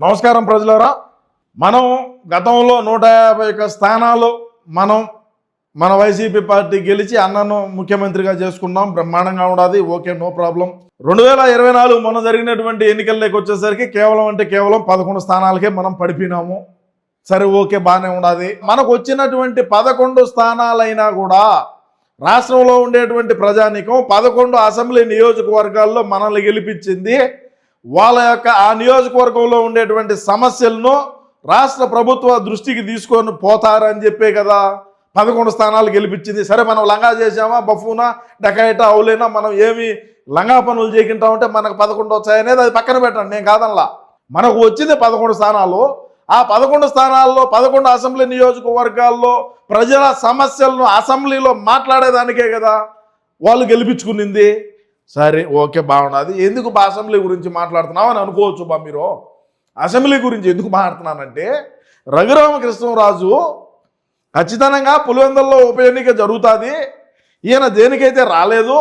నమస్కారం ప్రజలరా. మనం గతంలో నూట యాభై ఒక్క స్థానాలు మనం మన వైసీపీ పార్టీ గెలిచి అన్నను ముఖ్యమంత్రిగా చేసుకున్నాం. బ్రహ్మాండంగా ఉండదు. Okay no problem. రెండు వేల ఇరవై నాలుగు మొన్న జరిగినటువంటి ఎన్నికల్లోకి వచ్చేసరికి కేవలం అంటే కేవలం పదకొండు స్థానాలకే మనం పడిపోయినాము. సరే ఓకే బాగానే ఉండదు. మనకు వచ్చినటువంటి పదకొండు స్థానాలైనా కూడా రాష్ట్రంలో ఉండేటువంటి ప్రజానీకం పదకొండు అసెంబ్లీ నియోజకవర్గాల్లో మనల్ని గెలిపించింది వాళ్ళ యొక్క ఆ నియోజకవర్గంలో ఉండేటువంటి సమస్యలను రాష్ట్ర ప్రభుత్వ దృష్టికి తీసుకొని పోతారని చెప్పే కదా. పదకొండు స్థానాలు గెలిపించింది. సరే మనం లంగా చేసామా బఫూనా? డకాయిటా అవులేనా? మనం ఏమి లంగా పనులు చేయకుంటామంటే మనకు పదకొండు వచ్చాయనేది అది పక్కన పెట్టండి. నేను కాదనలా. మనకు వచ్చింది పదకొండు స్థానాలు. ఆ పదకొండు స్థానాల్లో పదకొండు అసెంబ్లీ నియోజకవర్గాల్లో ప్రజల సమస్యలను అసెంబ్లీలో మాట్లాడేదానికే కదా వాళ్ళు గెలిపించుకునింది. సరే ఓకే బాగున్నది ఎందుకు బా అసెంబ్లీ గురించి మాట్లాడుతున్నావు అని అనుకోవచ్చు బా మీరు. అసెంబ్లీ గురించి ఎందుకు మాట్లాడుతున్నానంటే రఘురామకృష్ణరాజు ఖచ్చితంగా పులివెందుల్లో ఉప ఎన్నిక జరుగుతుంది. ఈయన దేనికైతే రాలేదు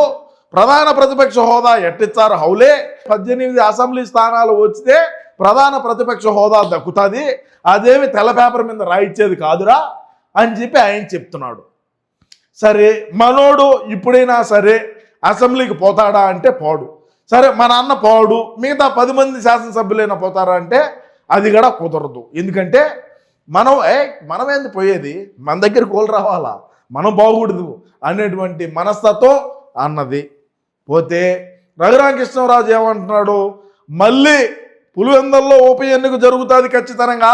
ప్రధాన ప్రతిపక్ష హోదా ఎట్టిచ్చారు హౌలే. పద్దెనిమిది అసెంబ్లీ స్థానాలు వచ్చితే ప్రధాన ప్రతిపక్ష హోదా దక్కుతుంది. అదేమి తెల్ల పేపర్ మీద రాయిచ్చేది కాదురా అని చెప్పి ఆయన చెప్తున్నాడు. సరే మనోడు ఇప్పుడైనా సరే అసెంబ్లీకి పోతాడా అంటే పోడు. సరే మన అన్న పోడు. మిగతా పది మంది శాసనసభ్యులైనా పోతారా అంటే అది కూడా కుదరదు. ఎందుకంటే మనం ఏ మనమేంది పోయేది? మన దగ్గర కోలు రావాలా? మనం బాగూడదు అనేటువంటి మనస్తత్వం అన్నది. పోతే రఘురామకృష్ణరాజు ఏమంటున్నాడు? మళ్ళీ పులివెందల్లో ఉప ఎన్నిక జరుగుతుంది ఖచ్చితంగా.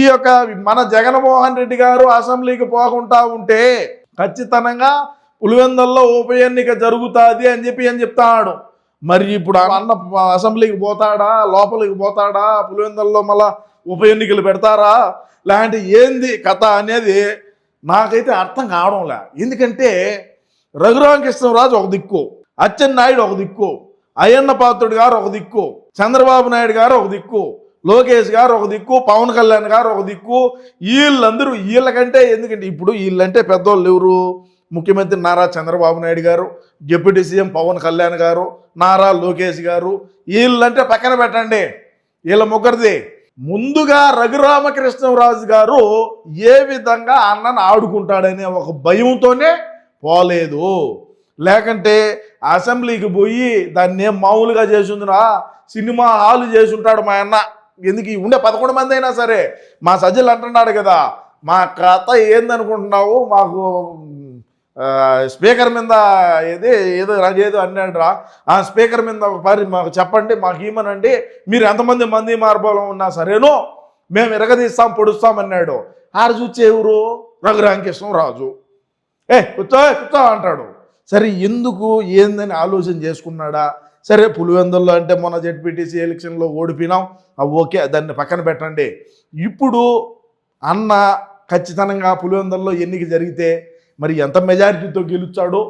ఈ యొక్క మన జగన్మోహన్ రెడ్డి గారు అసెంబ్లీకి పోకుండా ఉంటే ఖచ్చితంగా పులివెందల్లో ఉప ఎన్నిక జరుగుతుంది అని చెప్పి అని చెప్తాడు? మరి ఇప్పుడు అన్న అసెంబ్లీకి పోతాడా? లోపలికి పోతాడా? పులివెందల్లో మళ్ళా ఉప ఎన్నికలు పెడతారా? లేదంటే ఏంది కథ అనేది నాకైతే అర్థం కావడంలే. ఎందుకంటే రఘురామకృష్ణరాజు ఒక దిక్కు అచ్చెన్నాయుడు ఒక దిక్కు అయ్యన్న పాత్రుడు గారు ఒక దిక్కు చంద్రబాబు నాయుడు గారు ఒక దిక్కు లోకేష్ గారు ఒక దిక్కు పవన్ కళ్యాణ్ గారు ఒక దిక్కు వీళ్ళందరూ వీళ్ళకంటే ఎందుకంటే ఇప్పుడు వీళ్ళంటే పెద్దోళ్ళు ఎవరు? ముఖ్యమంత్రి నారా చంద్రబాబు నాయుడు గారు డిప్యూటీ సీఎం పవన్ కళ్యాణ్ గారు నారా లోకేష్ గారు వీళ్ళంటే పక్కన పెట్టండి. వీళ్ళ ముగ్గురిది. ముందుగా రఘురామకృష్ణరాజు గారు ఏ విధంగా అన్నను ఆడుకుంటాడనే ఒక భయంతోనే పోలేదు. లేకంటే అసెంబ్లీకి పోయి దాన్ని ఏం మామూలుగా చేసుందిరా? సినిమా హాలు చేసి ఉంటాడు మా అన్న. ఎందుకు? ఉండే పదకొండు మంది అయినా సరే. మా సజ్జలు అంటున్నాడు కదా మా కథ ఏందనుకుంటున్నావు? మాకు స్పీకర్ మీద ఏది ఏదో ఏదో అన్నాడు రా ఆ స్పీకర్ మీద ఒక పరి మాకు చెప్పండి మాకు ఇమ్మనండి మీరు ఎంతమంది మంది మార్బలం ఉన్నా సరేనో మేము ఇరగదీస్తాం పొడుస్తాం అన్నాడు. ఆడ చూచే ఎవరు రఘురామకృష్ణరాజు ఏ కూర్చో కూర్చో అంటాడు. సరే ఎందుకు ఏందని ఆలోచన చేసుకున్నాడా? సరే పులివెందుల్లో అంటే మొన్న జెడ్పీటీసీ ఎలక్షన్లో ఓడిపోయినాం. ఓకే దాన్ని పక్కన పెట్టండి. ఇప్పుడు అన్న ఖచ్చితంగా పులివెందుల్లో ఎన్నిక జరిగితే మరి ఎంత మెజారిటీతో గెలుచాడో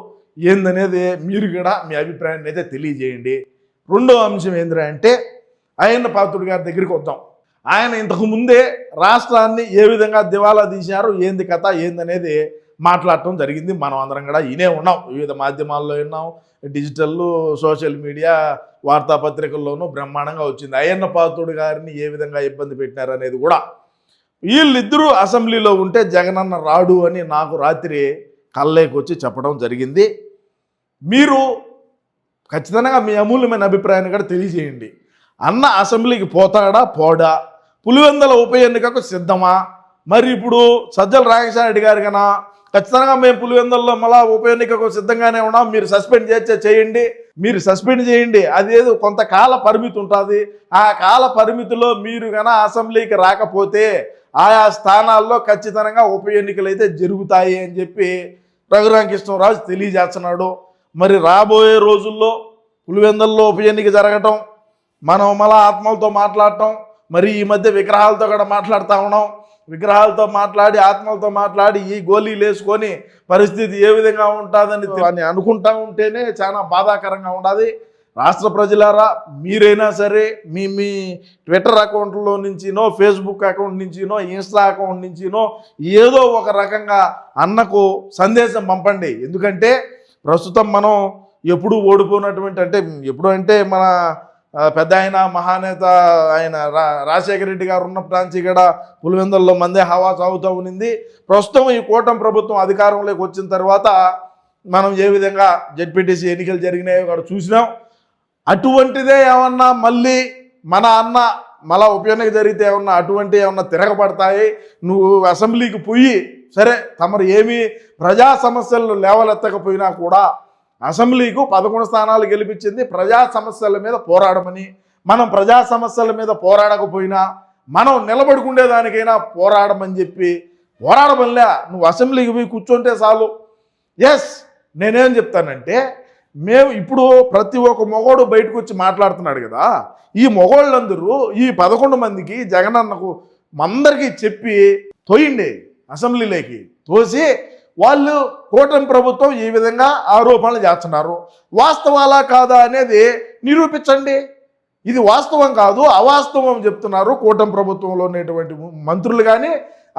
ఏందనేది మీరు కూడా మీ అభిప్రాయాన్ని అయితే తెలియజేయండి. రెండో అంశం ఏంద్రా అంటే ఆయన పాత్రుడు గారి దగ్గరికి వద్దాం. ఆయన ఇంతకుముందే రాష్ట్రాన్ని ఏ విధంగా దివాలా తీశారు ఏంది కథ ఏందనేది మాట్లాడటం జరిగింది. మనం అందరం కూడా ఇనే ఉన్నాం. వివిధ మాధ్యమాల్లో విన్నాం డిజిటల్ సోషల్ మీడియా వార్తాపత్రికల్లోనూ బ్రహ్మాండంగా వచ్చింది. అయ్యన్న పాత్రుడు గారిని ఏ విధంగా ఇబ్బంది పెట్టినారు అనేది కూడా వీళ్ళిద్దరూ అసెంబ్లీలో ఉంటే జగనన్న రాడు అని నాకు రాత్రి కల్లేకి వచ్చి చెప్పడం జరిగింది. మీరు ఖచ్చితంగా మీ అమూల్యమైన అభిప్రాయాన్ని కూడా తెలియజేయండి. అన్న అసెంబ్లీకి పోతాడా? పోడా? పులివెందల ఉప ఎన్నికకు సిద్ధమా? మరి ఇప్పుడు సజ్జల రాజశేఖర గారు కన్నా ఖచ్చితంగా మేము పులివెందుల్లో మళ్ళా ఉప ఎన్నికకు సిద్ధంగానే ఉన్నాం. మీరు సస్పెండ్ చేస్తే చేయండి. మీరు సస్పెండ్ చేయండి. అదేదో కొంతకాల పరిమితి ఉంటుంది. ఆ కాల పరిమితిలో మీరు కన్నా అసెంబ్లీకి రాకపోతే ఆయా స్థానాల్లో ఖచ్చితంగా ఉప ఎన్నికలు అయితే జరుగుతాయి అని చెప్పి రఘురామకృష్ణరాజు తెలియజేస్తున్నాడు. మరి రాబోయే రోజుల్లో పులివెందల్లో ఉప ఎన్నిక జరగటం మనం మళ్ళా ఆత్మలతో మాట్లాడటం మరి ఈ మధ్య విగ్రహాలతో కూడా మాట్లాడుతూ ఉన్నాం. విగ్రహాలతో మాట్లాడి ఆత్మలతో మాట్లాడి ఈ గోళీలు వేసుకొని పరిస్థితి ఏ విధంగా ఉంటుందని అనుకుంటా ఉంటేనే చాలా బాధాకరంగా ఉండాలి రాష్ట్ర ప్రజలారా మీరైనా సరే మీ మీ ట్విట్టర్ అకౌంట్లో నుంచినో ఫేస్బుక్ అకౌంట్ నుంచినో ఇన్స్టా అకౌంట్ నుంచినో ఏదో ఒక రకంగా అన్నకు సందేశం పంపండి. ఎందుకంటే ప్రస్తుతం మనం ఎప్పుడు ఓడిపోయినటువంటి అంటే ఎప్పుడు అంటే మన పెద్ద ఆయన మహానేత ఆయన రా రాజశేఖర రెడ్డి గారు ఉన్న ప్రాంచి ఇక్కడ పులివెందుల్లో మందే హవా సాగుతూ ఉన్నింది. ప్రస్తుతం ఈ కూటమి ప్రభుత్వం అధికారంలోకి వచ్చిన తర్వాత మనం ఏ విధంగా జడ్పీటీసీ ఎన్నికలు జరిగినాయో కూడా చూసినాం. అటువంటిదే ఏమన్నా మళ్ళీ మన అన్న మళ్ళా ఉపయోగం జరిగితే ఏమన్నా అటువంటి ఏమన్నా తిరగబడతాయి? నువ్వు అసెంబ్లీకి పోయి సరే తమరు ఏమీ ప్రజా సమస్యలు లేవలెత్తకపోయినా కూడా అసెంబ్లీకు పదకొండు స్థానాలు గెలిపించింది ప్రజా సమస్యల మీద పోరాడమని. మనం ప్రజా సమస్యల మీద పోరాడకపోయినా మనం నిలబడుకుండేదానికైనా పోరాడమని చెప్పి పోరాడమనిలే. నువ్వు అసెంబ్లీకి పోయి కూర్చుంటే చాలు. ఎస్ నేనేం చెప్తానంటే మేము ఇప్పుడు ప్రతి ఒక్క మొగోడు బయటకు వచ్చి మాట్లాడుతున్నాడు కదా ఈ మొగోళ్ళందరూ ఈ పదకొండు మందికి జగనన్నకు మందరికీ చెప్పి తోయండి అసెంబ్లీలోకి తోసి వాళ్ళు కూటమి ప్రభుత్వం ఈ విధంగా ఆరోపణలు చేస్తున్నారు. వాస్తవాలా కాదా అనేది నిరూపించండి. ఇది వాస్తవం కాదు అవాస్తవం చెప్తున్నారు కూటమి ప్రభుత్వంలో ఉన్నటువంటి మంత్రులు కానీ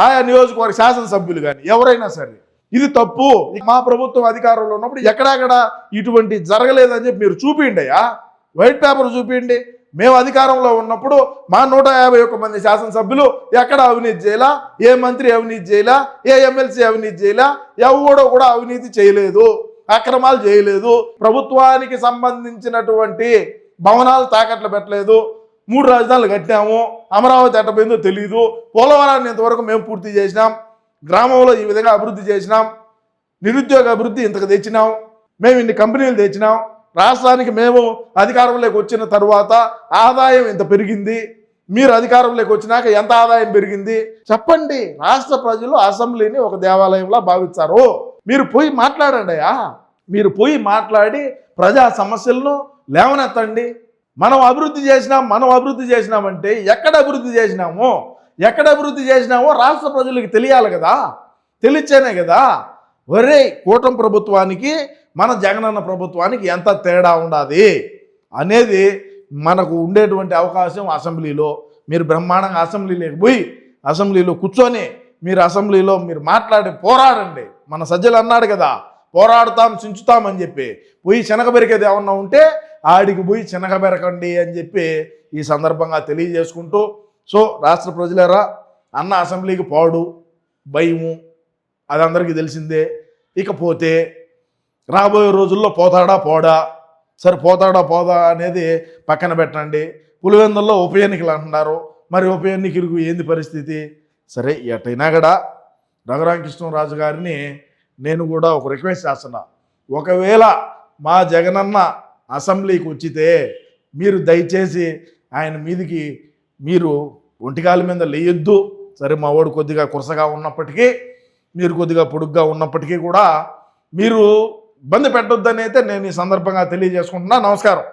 ఆయా నియోజకవర్గ శాసనసభ్యులు కానీ ఎవరైనా సరే. ఇది తప్పు. మా ప్రభుత్వం అధికారంలో ఉన్నప్పుడు ఎక్కడెక్కడ ఇటువంటి జరగలేదని చెప్పి మీరు చూపిండి అయ్యా. వైట్ పేపర్ చూపిండి మేము అధికారంలో ఉన్నప్పుడు మా నూట యాభై ఒక్క మంది శాసనసభ్యులు ఎక్కడ అవినీతి చేయలా? ఏ మంత్రి అవినీతి చేయలా? ఏ ఎమ్మెల్సీ అవినీతి చేయలా? ఎవడో కూడా అవినీతి చేయలేదు. అక్రమాలు చేయలేదు. ప్రభుత్వానికి సంబంధించినటువంటి భవనాలు తాకట్లు పెట్టలేదు. మూడు రాజధానులు కట్టినాము. అమరావతి ఎట్టపోయిందో తెలియదు పోలవరాన్ని ఇంతవరకు మేము పూర్తి చేసినాం. గ్రామంలో ఈ విధంగా అభివృద్ధి చేసినాం. నిరుద్యోగ అభివృద్ధి ఇంతకు తెచ్చినాం. మేము ఇన్ని కంపెనీలు తెచ్చినాం. రాష్ట్రానికి మేము అధికారంలోకి వచ్చిన తర్వాత ఆదాయం ఇంత పెరిగింది? మీరు అధికారంలోకి వచ్చినాక ఎంత ఆదాయం పెరిగింది? చెప్పండి. రాష్ట్ర ప్రజలు అసెంబ్లీని ఒక దేవాలయంలా భావిస్తారు. మీరు పోయి మాట్లాడండి అయ్యా. మీరు పోయి మాట్లాడి ప్రజా సమస్యలను లేవనెత్తండి. మనం అభివృద్ధి చేసినాం మనం అభివృద్ధి చేసినామంటే ఎక్కడ అభివృద్ధి చేసినామో ఎక్కడ అభివృద్ధి చేసినామో రాష్ట్ర ప్రజలకు తెలియాలి కదా. తెలిస్తేనే కదా. ఒరే కూటమి ప్రభుత్వానికి మన జగనన్న ప్రభుత్వానికి ఎంత తేడా ఉండాది? అనేది మనకు ఉండేటువంటి అవకాశం అసెంబ్లీలో. మీరు బ్రహ్మాండంగా అసెంబ్లీలోకి పోయి అసెంబ్లీలో కూర్చొని మీరు అసెంబ్లీలో మీరు మాట్లాడి పోరాడండి. మన సజ్జలు అన్నాడు కదా పోరాడుతాం చించుతాం అని చెప్పి. పోయి శనగబెరికేది ఏమన్నా ఉంటే ఆడికి పోయి శనగబెరకండి అని చెప్పి ఈ సందర్భంగా తెలియజేసుకుంటూ సో రాష్ట్ర ప్రజలరా అన్న అసెంబ్లీకి పోడు భయము అది అందరికీ తెలిసిందే. ఇకపోతే రాబోయే రోజుల్లో పోతాడా పోడా? సరే పోతాడా పోదా అనేది పక్కన పెట్టండి. పులివెందుల్లో ఉప ఎన్నికలు అంటున్నారు. మరి ఉప ఎన్నికలకు ఏంది పరిస్థితి? సరే ఎటైనా కూడా రఘురామకృష్ణరాజు గారిని నేను కూడా ఒక రిక్వెస్ట్ చేస్తున్నా. ఒకవేళ మా జగనన్న అసెంబ్లీకి వచ్చితే మీరు దయచేసి ఆయన మీదికి మీరు ఒంటికాల మీద లేయొద్దు. సరే మా వాడు కొద్దిగా కురసగా ఉన్నప్పటికీ మీరు కొద్దిగా పొడుగ్గా ఉన్నప్పటికీ కూడా మీరు ఇబ్బంది పెట్టొద్దని అయితే నేను ఈ సందర్భంగా తెలియజేసుకుంటున్నా. నమస్కారం.